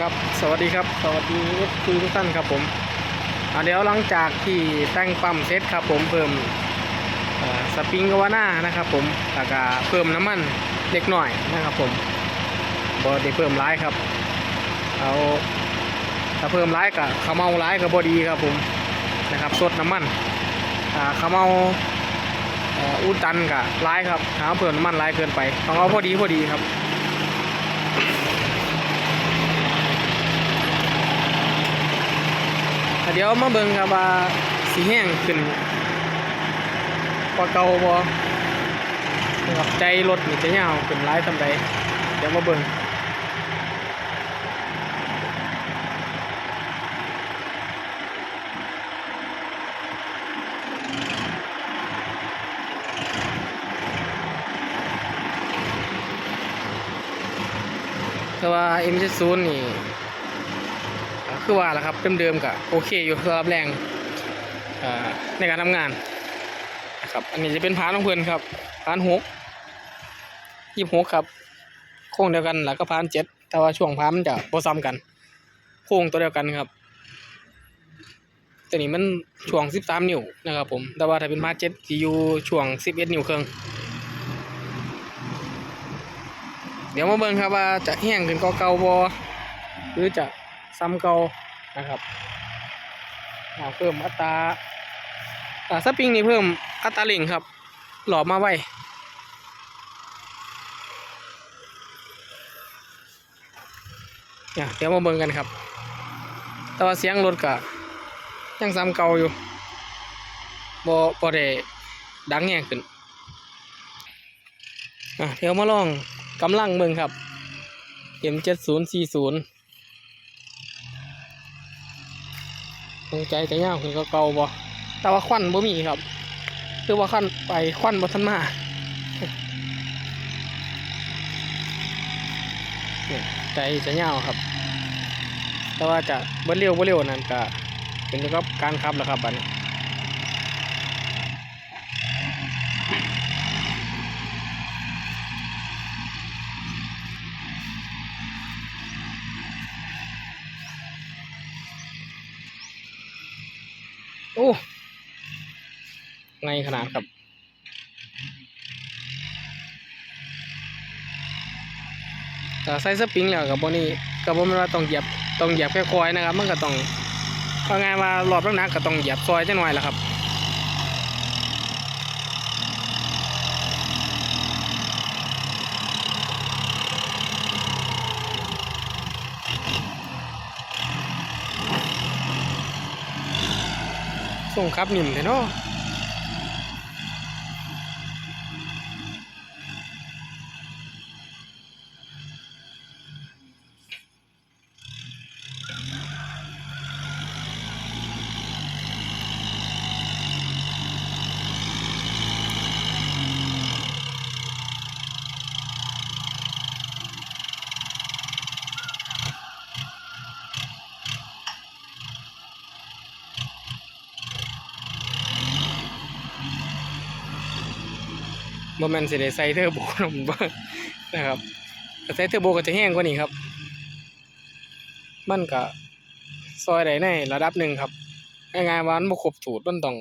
ครับสวัสดีครับ สวัสดีทุกท่านครับผมอ่าเดี๋ยวหลังจากที่แต่งปั๊มเสร็จครับผมเพิ่มสปริงกาวาน่านะครับผมแล้วก็เพิ่มน้ำมันเล็กหน่อยนะครับผมบอด้เพิ่มร้ายครับเอาถ้าเพิ่มร้ายกับขมเมาร้ายกับบอดีครับผมนะครับสดน้ำมันถ้าขมเมาอุดตันกับร้ายครับถ้าเพิ่มน้ำมันร้ายเกินไปต้องเอาพอดีพอดีครับ เดี๋ยวมาเบิ่งครับว่าสีแห้งขึ้นกว่าเก่าบ่กับใจรถนี่จะยาวขึ้นหลายทำใดเดี๋ยวมาเบิ่งแต่ว่า M70 นี่ คือว่าแหละครับเดิมๆกับโอเคอยู่สำหรับแรงในการทำงานนะครับอันนี้จะเป็นพานของเพื่อนครับพานหกยี่หกครับ โค้งเดียวกันแล้วก็พานเจ็ดแต่ว่าช่วงพานมันจะโบซ้ำกัน โค้งตัวเดียวกันครับตัวนี้มันช่วงสิบสามนิ้วนะครับผม แต่ว่าถ้าเป็นพานเจ็ดจะอยู่ช่วงสิบเอ็ดนิ้วครึ่งเดี๋ยวมาเบิ่งครับว่าจะแห้งขึ้นกว่าเก่าบ่หรือจะซ้ำเก่า นะครับอ่าเพิ่มอัตราอ่าสปริงนี่เพิ่มอัตราเร่งครับ หลอมมาไว้เนี่ยเดี๋ยวมาเบิ่งกันครับ แต่ว่าเสียงรถก็ยังซ้ำเก่าอยู่บ่บ่ได้ดังแง่ขึ้นอะเดี๋ยวมาลองกำลังเบิ่งครับ M7040 ต สงใจจะยาวขึ้นก็เก่าบ่แต่ว่าควันบ่มีครับ คือว่าควันไปควันบ่ทันมาใจจะยาวครับ แต่ว่าจะบ่เร็วบ่เร็วนั่นก็เป็นอยู่กับการขับแหล้วครับบัดนี้ อ้ในขนาดครับแต่ใส่สปริงแล้วกับบนี่กับบนมันว่าต้องเหยียบต้องเหยียบแค่คอยนะครับ มันก็ต้องก็งานว่ารอบหนักก็ต้องเหยียบซอยจะหน่อยแหละครับ ส่งครับนิ่มเถอะเนาะ บ่แม่นสิได้ใส่เทอร์โบนบ่นะครับใส่เทอร์โบก็จะแห้งกว่านี้ครับ มันก็ซอยได้ในระดับหนึ่งครับง่ายๆว่ามันบ่ครบสูตรมันต้อง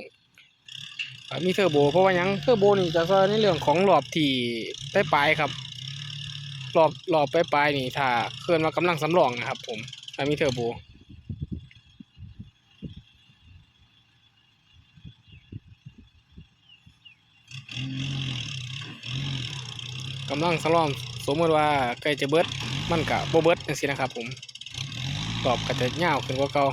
มีเทอร์โบเพราะว่ายังเทอร์โบนี่จะซอยในเรื่องของรอบที่ปลายครับรอบรอบปลายนี่ถ้าเคลื่อนว่ากำลังสำรองนะครับ ผมถ้ามีเทอร์โบ กำลังสล้อมสมมติว่าใกล้จะเบิดมันกะโบเบิดจังซี่นะครับผมตอบก็จะยาวขึ้นกว่าเก่า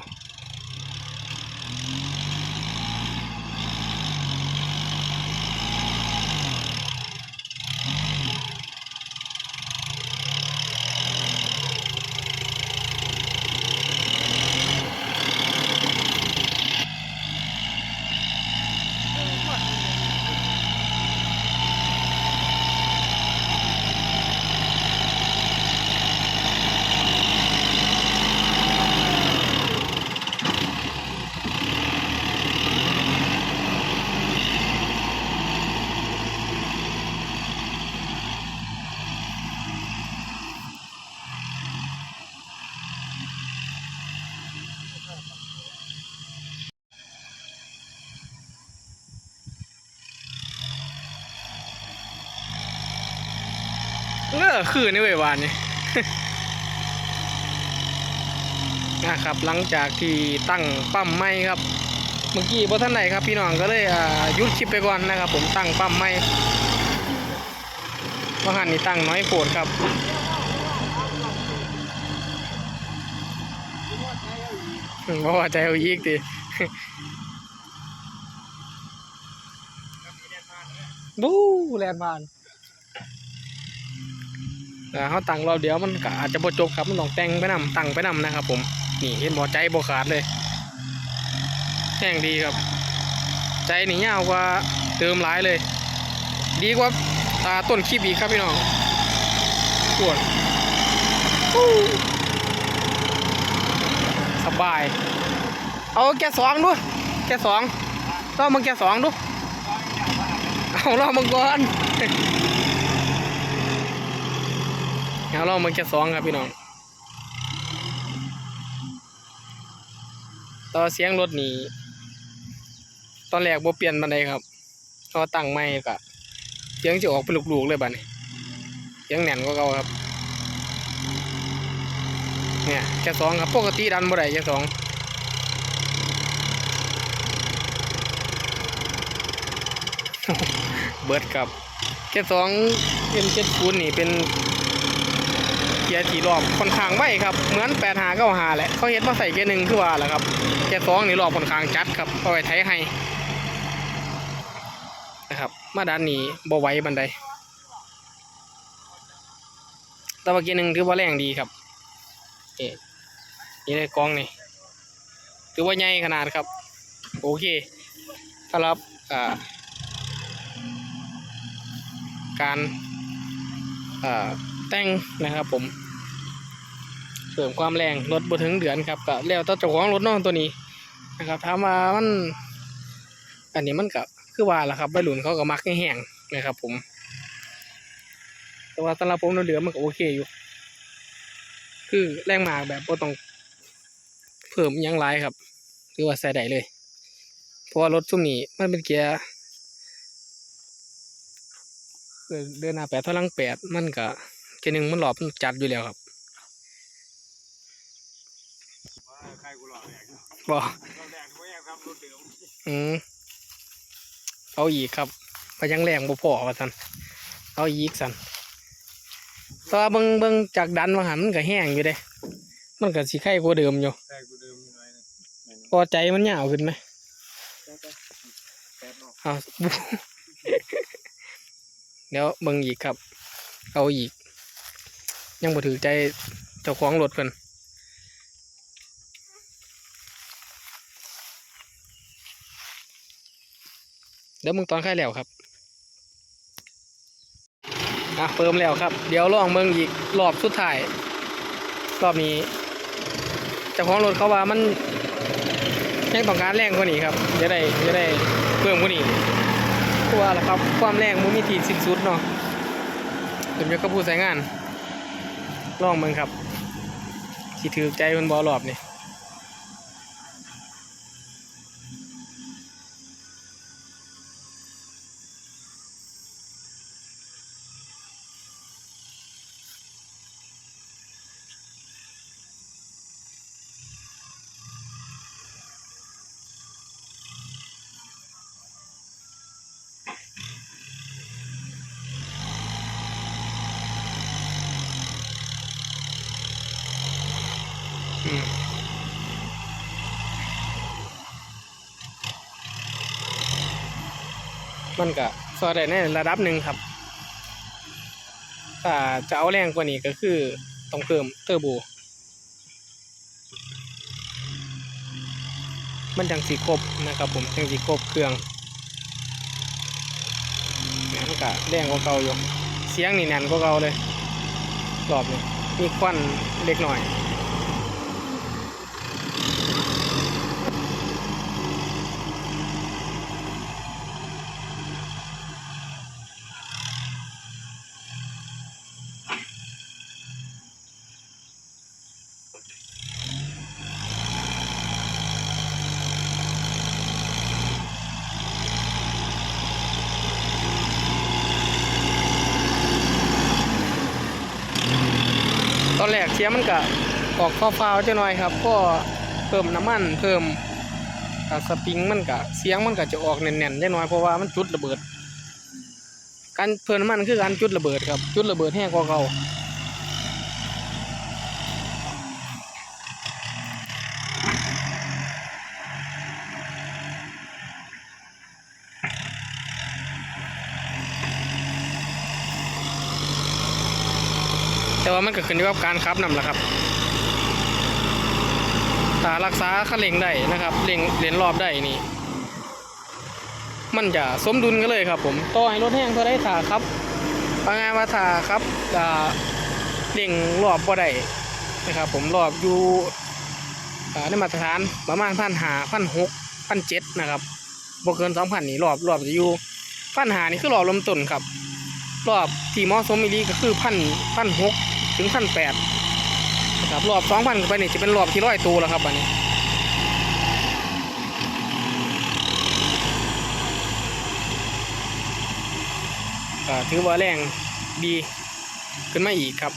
อคือนี่เว้ยวานนี่นะครับ หลังจากที่ตั้งปั๊มไม่ครับ เมื่อกี้พอท่านไหนครับ พี่น้องก็เลยหยุดคลิปไปก่อนนะครับ ผมตั้งปั๊มไม่ว่าหันนี่ตั้งน้อยโปดครับเพราะว่าใจเอาอีกดิบู๊แลนบาน เขาตั้งเราเดี๋ยวมันก็อาจจะบ่จบครับมันต้องแต่งไปนำตั้งไปนำนะครับ ผมนี่เห็นบ่ใจบ่ขาดเลยแห้งดีครับ ใจนี่ยาวกว่าเติมหลายเลย ดีกว่าอ่าต้นคลิปอีกครับพี่น้องปวดสบาย เอาแกสองดูแกสองรอมึงแกสองดูเอารอมึงก่อน เอารอบมึงแกสองครับพี่น้อง ต่อเสียงรถนี่ตอนแรกบ่เปลี่ยนบันไดครับเขาตั้งไม่ก็เสียงจะออกเป็นลูกๆเลยบัดนี้เสียงแหน่นกว่าเก่าครับ เนี่ยแกสองครับ ปกติดันบ่ได้แกสองเบิร์ดครับแค่สองเป็นเจ็ดคูณนี่เป็น เกียร์ที่รอบค่อนข้างไวครับ เหมือนแปดหาเก้าหาแหละเขาเห็นมาใส่เกียร์หนึ่งคือว่าแหละครับแค่สองนี่รอบค่อนข้างจัดครับเอาไว้ไถให้นะครับ มาด้านนี้บ่ไหวบันไดแต่ว่าเกียร์หนึ่งถือว่าแรงดีครับนี่นี่ในกองนี่ถือว่าใหญ่ขนาดครับ โอเคสำหรับการอ่อ แต่งนะครับผมเสริมความแรงรถบ่ถึงเดือนครับก็แล้วแต่เจ้าของรถน้องตัวนี้นะครับถามว่ามันอันนี้มันก็คือว่าล่ะครับวัยรุ่นเขาก็มักแห้งนะครับผม แต่ว่าสำหรับผมเหลือมันก็โอเคอยู่ คือแรงมากแบบบ่ต้องเพิ่มยังไรครับคือว่าใส่ได้เลย เพราะว่ารถซุ่มนี้มันเป็นเกียร์เดินเดินหน้าแปดถอยหลังแปดมันก็ เกยร์หนึ่งมันหลอบมันจัดอยู่แล้วครับใครกูหล่อแดกบอเราแดกไม่ยังครับรถเดิมอืมเอาอีกครับพยังแรงบ่พอว่าสันเอาอีกสันแตว่าเบิ่งเบิ่งจากดันมาหันมันก็แห้งอยู่เด้ มันก็สิไข่กว่าเดิมอยู่ใครกูเดิมหน่อยนึงพอใจมันยาวขึ้นไหมแปดเนาะเอาเดี๋ยวเบิ่งอีกครับ เอาอีก ยังบ่ถือใจเจ้าของรถเพิ่นเดี๋ยวมึงตอนค่ายแล้วครับอะเพิ่มแล้วครับ เดี๋ยวลองเมืองอีกรอบสุดท้าย รอบนี้เจ้าของรถเขาว่ามันยังต้องการแรงกว่านี้ครับจะได้จะได้เพิ่มกว่านี้เพราะว่าล่ะครับ ความแรงมันมีทีสิ้นสุดเนาะเดี๋ยวก็พูดใส่งาน ลองเมืองครับสิถือใจมันบอรอบนี่ มันก็ซอยได้ในระดับหนึ่งครับถ้าจะเอาแรงกว่านี้ก็คือต้องเพิ่มเทอร์โบมันจังสีครบนะครับผมจังสีครบเครื่องนี่ยมันก็แรงกว่าเก่าอยู่เสียงนี่แน่นกว่าเก่าเลยรอบนี้มีควันเล็กหน่อย อนแรกเสียงมันก็ออกฟาวๆจะหน่อยครับก็เพิ่มน้ำมันเพิ่มสปริงมันก็เสียงมันก็จะออกแน่นๆจะหน่อยเพราะว่ามันจุดระเบิด การเพิ่มน้ำมันคือการจุดระเบิดครับ จุดระเบิดแห้งกว่าเก่า ว่ามันก็ขึ้นอยู่กับการขับนำแหละครับถารักษาคันเร่งได้นะครับเร่งเลียนรอบได้นี่ มันจะสมดุลกันเลยครับ ผมต่อให้รถแห้งเท่าไรถ้าครับว่าไงว่าถาครับเร่งรอบบ่ได้นะครับ ผมรอบอยู่อ่าในมาตรฐานประมาณพันหาพันหกพันเจ็ดนะครับบ่เกินสองพันนี่รอบรอบจะอยู่พันหานี่คือรอบลมต้นครับ รอบที่มาะสมอีหลีก็คือพันพันหก ถึงพันแปดนะครับรอบสองพันไปนี่จะเป็นรอบที่ร้อยตัวแล้วครับอันนี้ถือว่าแรงดีขึ้นมาอีกครับ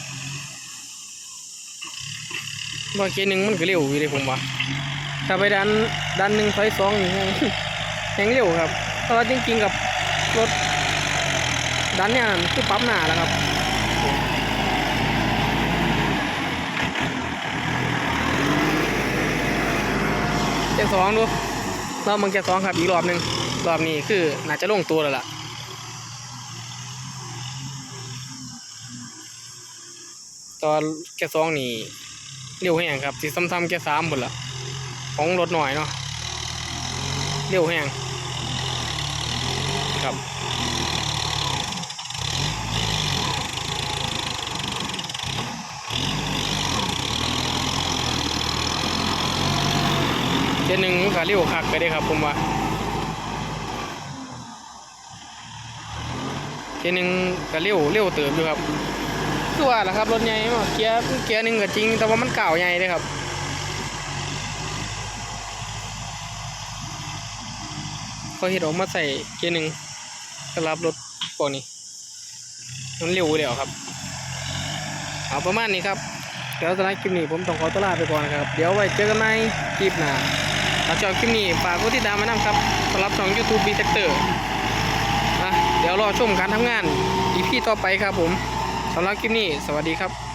ว่าเกยร์หนึ่งมันก็เร็วอยู่เลยผมว่าถ้าไปดันดันหนึ่งไฟสองนี่แฮงแฮงเร็วครับเพราะว่าจริงๆกับรถดันเนี่ยคือปั๊มหนาแล้วครับ แกสองดูรอบมึงเกียร์สองครับอีกรอบหนึ่งรอบนี้คือน่าจะลงตัวแล้วล่ะตอนแกสองนี่เร็วแห้งครับที่ซ้ำๆแกสามหมดละของรถหน่อยเนาะเร็วแห้งครับ จนหนึ่งก็เร็วคักไปได้ครับผมว่าเจนหนึ่งก็เร็วเร็วเติมอยู่ครับคือว่าล่ะครับรถใหญ่เนาเกียร์เกียร์หนึ่งก็จริง แต่ว่ามันเก่าใหญ่เลยครับเขาเห็นออกมาใส่เกียร์หนึ่งสำหรับรถพวกนี้มันเร็วแล้วครับเอาประมาณนี้ครับเดี๋ยวสำหรับคลิปนี้ผมต้องขอตัวลาไปก่อนครับ เดี๋ยวไว้เจอกันใหม่คลิปหน้า ถ้าชอบคลิปนี้ฝากกดติดตามไว้นะครับสำหรับช่อง YouTube B Sector นะเดี๋ยวรอชมการทำงานอีพีต่อไปครับผมสำหรับคลิปนี้ สวัสดีครับ